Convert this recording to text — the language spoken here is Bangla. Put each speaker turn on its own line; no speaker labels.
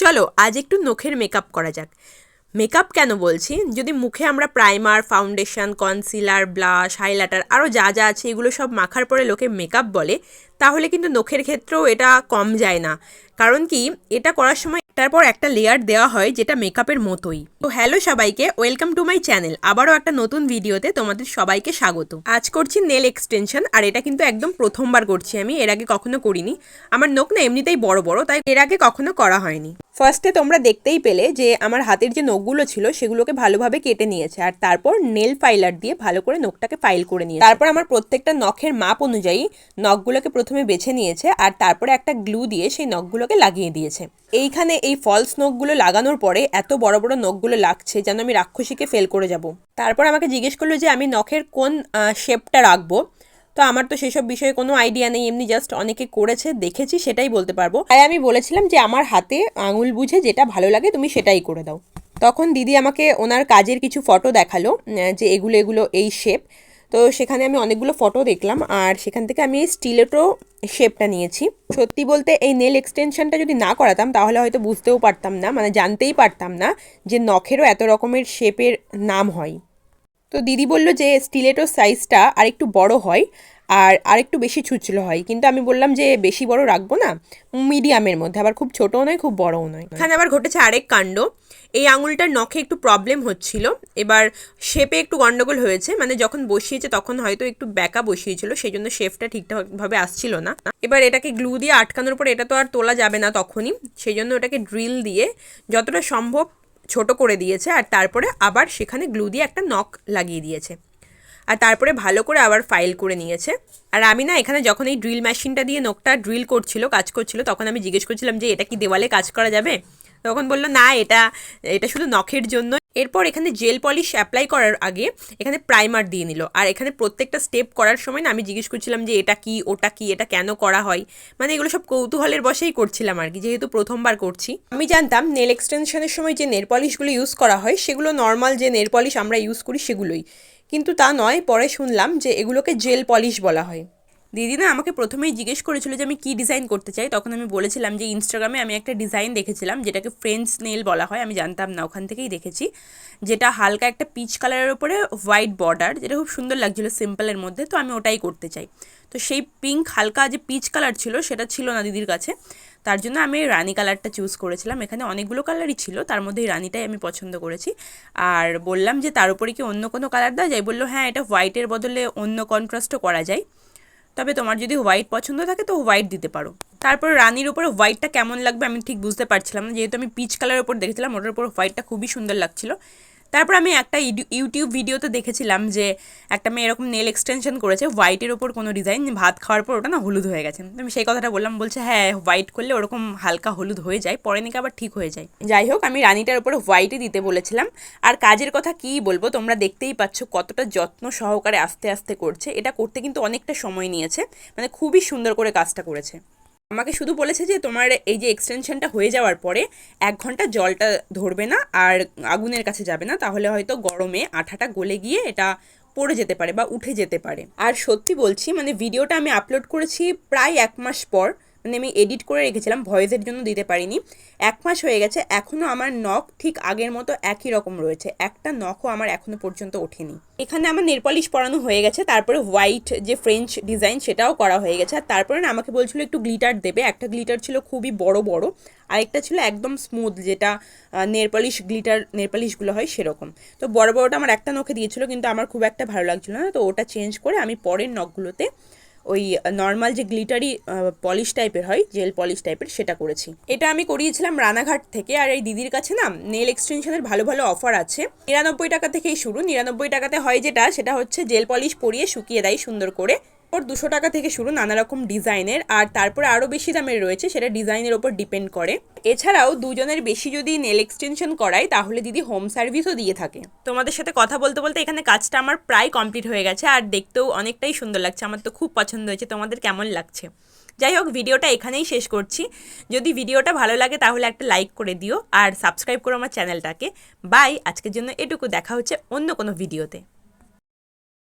চলো, আজ একটু নখের মেকআপ করা যাক। মেকআপ কেন বলছি? যদি মুখে আমরা primer foundation concealer blush highlighter আরও যা যা আছে, এগুলো সব মাখার পরে লোকে মেকআপ বলে, তাহলে কিন্তু নখের ক্ষেত্রেও এটা কম যায় না। কারণ কি, এটা করার সময় একটার পর একটা লেয়ার দেওয়া হয় যেটা মেকআপের মতোই। তো হ্যালো সবাইকে ওয়েলকাম টু মাই চ্যানেল আবারও একটা নতুন ভিডিওতে তোমাদের সবাইকে স্বাগত। আজ করছি নেল এক্সটেনশন আর এটা কিন্তু একদম প্রথমবার করছি আমি, এর আগে কখনো করিনি। আমার নখ না এমনিতেই বড় বড়, তাই এর আগে কখনো করা হয়নি। ফার্স্টে তোমরা দেখতেই পেলে যে আমার হাতের যে নখগুলো ছিল, সেগুলোকে ভালোভাবে কেটে নিয়েছে, আর তারপর নেল ফাইলার দিয়ে ভালো করে নখটাকে ফাইল করে নিয়েছে। তারপর আমার প্রত্যেকটা নখের মাপ অনুযায়ী নখগুলোকে প্রথমে বেছে নিয়েছে, আর তারপরে একটা গ্লু দিয়ে সেই নখগুলোকে লাগিয়ে দিয়েছে। এইখানে এই ফলস নখগুলো লাগানোর পরে এত বড় বড় নখগুলো লাগছে যেন আমি রাক্ষসীকে ফেল করে যাব। তারপর আমাকে জিজ্ঞেস করল যে, আমি নখের কোন শেপটা রাখব? তো আমার তো সেসব বিষয়ে কোনো আইডিয়া নেই, এমনি জাস্ট অনেকে করেছে, দেখেছি, সেটাই বলতে পারব। তাই আমি বলেছিলাম যে, আমার হাতে আঙুল বুঝে যেটা ভালো লাগে তুমি সেটাই করে দাও। তখন দিদি আমাকে ওনার কাজের কিছু ফটো দেখাল যে এগুলো এগুলো, এই শেপ তো সেখানে আমি অনেকগুলো ফটো দেখলাম আর সেখান থেকে আমি স্টিলেটো শেপটা নিয়েছি। সত্যি বলতে এই নেল এক্সটেনশনটা যদি না করাতাম, তাহলে হয়তো বুঝতেও পারতাম না মানে জানতেই পারতাম না যে নখেরও এত রকমের শেপের নাম হয়। তো দিদি বলল যে স্টিলেটোর সাইজটা আর একটু বড় হয় আর আরেকটু বেশি ছুচলো হয়। কিন্তু আমি বললাম যে বেশি বড় রাখব না, মিডিয়ামের মধ্যে। আবার খুব ছোটও নয়, খুব বড়ও নয়। এখানে আবার ঘটেছে আরেক কাণ্ড। এই আঙুলটার নখে একটু প্রবলেম হচ্ছিল। এবার শেপে একটু গন্ডগোল হয়েছে। মানে যখন বসিয়েছে তখন হয়তো একটু ব্যাকা বসিয়েছিল সেই জন্য শেপটা ঠিকঠাকভাবে আসছিল না। এবার এটাকে গ্লু দিয়ে আটকানোর পর এটা তো আর তোলা যাবে না তখনই। সেই জন্য ওটাকে ড্রিল দিয়ে যতটা সম্ভব ছোট করে দিয়েছে। আর তারপরে আবার সেখানে গ্লু দিয়ে একটা নখ লাগিয়ে দিয়েছে। আর তারপরে ভালো করে আবার ফাইল করে নিয়েছে। আর আমি না এখানে যখন এই ড্রিল মেশিনটা দিয়ে নখটা ড্রিল করছিল, কাজ করছিল, তখন আমি জিজ্ঞেস করছিলাম যে, এটা কি দেওয়ালে কাজ করা যাবে? তখন বলল, না, এটা এটা শুধু নখের জন্য। এরপর এখানে জেল পলিশ অ্যাপ্লাই করার আগে এখানে প্রাইমার দিয়ে নিল। আর এখানে প্রত্যেকটা স্টেপ করার সময় না আমি জিজ্ঞেস করছিলাম যে, এটা কি, ওটা কি, এটা কেন করা হয়? মানে এগুলো সব কৌতূহলের বসেই করছিলাম আর কি, যেহেতু প্রথমবার করছি। আমি জানতাম নেল এক্সটেনশনের সময় যে নেল পলিশগুলো ইউজ করা হয়, সেগুলো নর্মাল যে নেল পলিশ আমরা ইউজ করি সেগুলোই। কিন্তু তা নয়, পরে শুনলাম যে এগুলোকে জেল পলিশ বলা হয়। দিদি না আমাকে প্রথমেই জিজ্ঞেস করেছিল যে আমি কী ডিজাইন করতে চাই। তখন আমি বলেছিলাম যে ইনস্টাগ্রামে আমি একটা ডিজাইন দেখেছিলাম, যেটাকে ফ্রেন্ডস নেল বলা হয়, আমি জানতাম না, ওখান থেকেই দেখেছি। যেটা হালকা একটা পিচ কালারের ওপরে হোয়াইট বর্ডার যেটা খুব সুন্দর লাগছিল সিম্পলের মধ্যে, তো আমি ওটাই করতে চাই। তো সেই পিঙ্ক হালকা যে পিচ কালার ছিল, সেটা ছিল না দিদির কাছে। তার জন্য আমি রানি কালারটা চুজ করেছিলাম। এখানে অনেকগুলো কালারই ছিল, তার মধ্যে রানিটাই আমি পছন্দ করেছি। আর বললাম যে তার উপরে কি অন্য কোনো কালার দেওয়া যায়? বলল হ্যাঁ এটা হোয়াইটের বদলে অন্য কন্ট্রাস্টও করা যায়। তবে তোমার যদি হোয়াইট পছন্দ থাকে তো হোয়াইট দিতে পারো। তারপর রানির উপরে হোয়াইটটা কেমন লাগবে আমি ঠিক বুঝতে পারছিলাম না। যেহেতু আমি পিচ কালারের উপর দেখেছিলাম, ওটার উপর হোয়াইটটা খুবই সুন্দর লাগছিল। তারপর আমি একটা ইউটিউব ভিডিওতে দেখেছিলাম যে একটা মেয়ে এরকম নেল এক্সটেনশন করেছে হোয়াইটের ওপর কোনো ডিজাইন ভাত খাওয়ার পর ওটা না হলুদ হয়ে গেছে। আমি সেই কথাটা বললাম, বলছে হ্যাঁ হোয়াইট করলে ওরকম হালকা হলুদ হয়ে যায়, পরে নাকি আবার ঠিক হয়ে যায়। যাই হোক, আমি রানিটার উপর হোয়াইটই দিতে বলেছিলাম। আর কাজের কথা কী বলব, তোমরা দেখতেই পাচ্ছ কতটা যত্ন সহকারে আস্তে আস্তে করছে। এটা করতে কিন্তু অনেকটা সময় নিয়েছে মানে খুবই সুন্দর করে কাজটা করেছে। আমাকে শুধু বলেছে যে তোমার এই যে এক্সটেনশনটা হয়ে যাওয়ার পরে এক ঘণ্টা জলটা ধরবে না আর আগুনের কাছে যাবে না, তাহলে হয়তো গরমে আঠাটা গলে গিয়ে এটা পড়ে যেতে পারে বা উঠে যেতে পারে। আর সত্যি বলছি মানে ভিডিওটা আমি আপলোড করেছি প্রায় এক মাস পর। মানে আমি এডিট করে রেখেছিলাম ভয়েসের জন্য দিতে পারিনি। এক মাস হয়ে গেছে এখনও আমার নখ ঠিক আগের মতো একই রকম রয়েছে। একটা নখও আমার এখনও পর্যন্ত ওঠেনি। এখানে আমার নেরপলিশ পরানো হয়ে গেছে, তারপরে হোয়াইট যে ফ্রেঞ্চ ডিজাইন সেটাও করা হয়ে গেছে। আর তারপরে না আমাকে বলছিল একটু গ্লিটার দেবে, একটা গ্লিটার ছিল খুবই বড় বড়, আরেকটা ছিল একদম স্মুথ যেটা নেরপলিশ গ্লিটার নেরপলিশগুলো হয় সেরকম। তো বড় বড়টা আমার একটা নখে দিয়েছিল, কিন্তু আমার খুব একটা ভালো লাগছিল না, তো ওটা চেঞ্জ করে আমি পরের নখগুলোতে ওই নর্মাল যে গ্লিটারি পলিশ টাইপের হয় জেল পলিশ টাইপের সেটা করেছি। এটা আমি করিয়েছিলাম রানাঘাট থেকে, আর এই দিদির কাছে না নেল এক্সটেনশনের ভালো ভালো অফার আছে। নিরানব্বই টাকা থেকেই শুরু। নিরানব্বই টাকাতে হয় যেটা, সেটা হচ্ছে জেল পলিশ পরিয়ে শুকিয়ে দেয় সুন্দর করে। ওর দুশো টাকা থেকে শুরু নানা রকম ডিজাইনের, আর তারপরে আরও বেশি দামের রয়েছে, সেটা ডিজাইনের ওপর ডিপেন্ড করে। এছাড়াও দুজনের বেশি যদি নেল এক্সটেনশন করাই, তাহলে দিদি হোম সার্ভিসও দিয়ে থাকে। তোমাদের সাথে কথা বলতে বলতে এখানে কাজটা আমার প্রায় কমপ্লিট হয়ে গেছে, আর দেখতেও অনেকটাই সুন্দর লাগছে, আমার তো খুব পছন্দ হয়েছে, তোমাদের কেমন লাগছে? যাই হোক, ভিডিওটা এখানেই শেষ করছি। যদি ভিডিওটা ভালো লাগে, তাহলে একটা লাইক করে দিও, আর সাবস্ক্রাইব করো আমার চ্যানেলটাকে। বাই, আজকের জন্য এটুকু, দেখা হচ্ছে অন্য কোনো ভিডিওতে।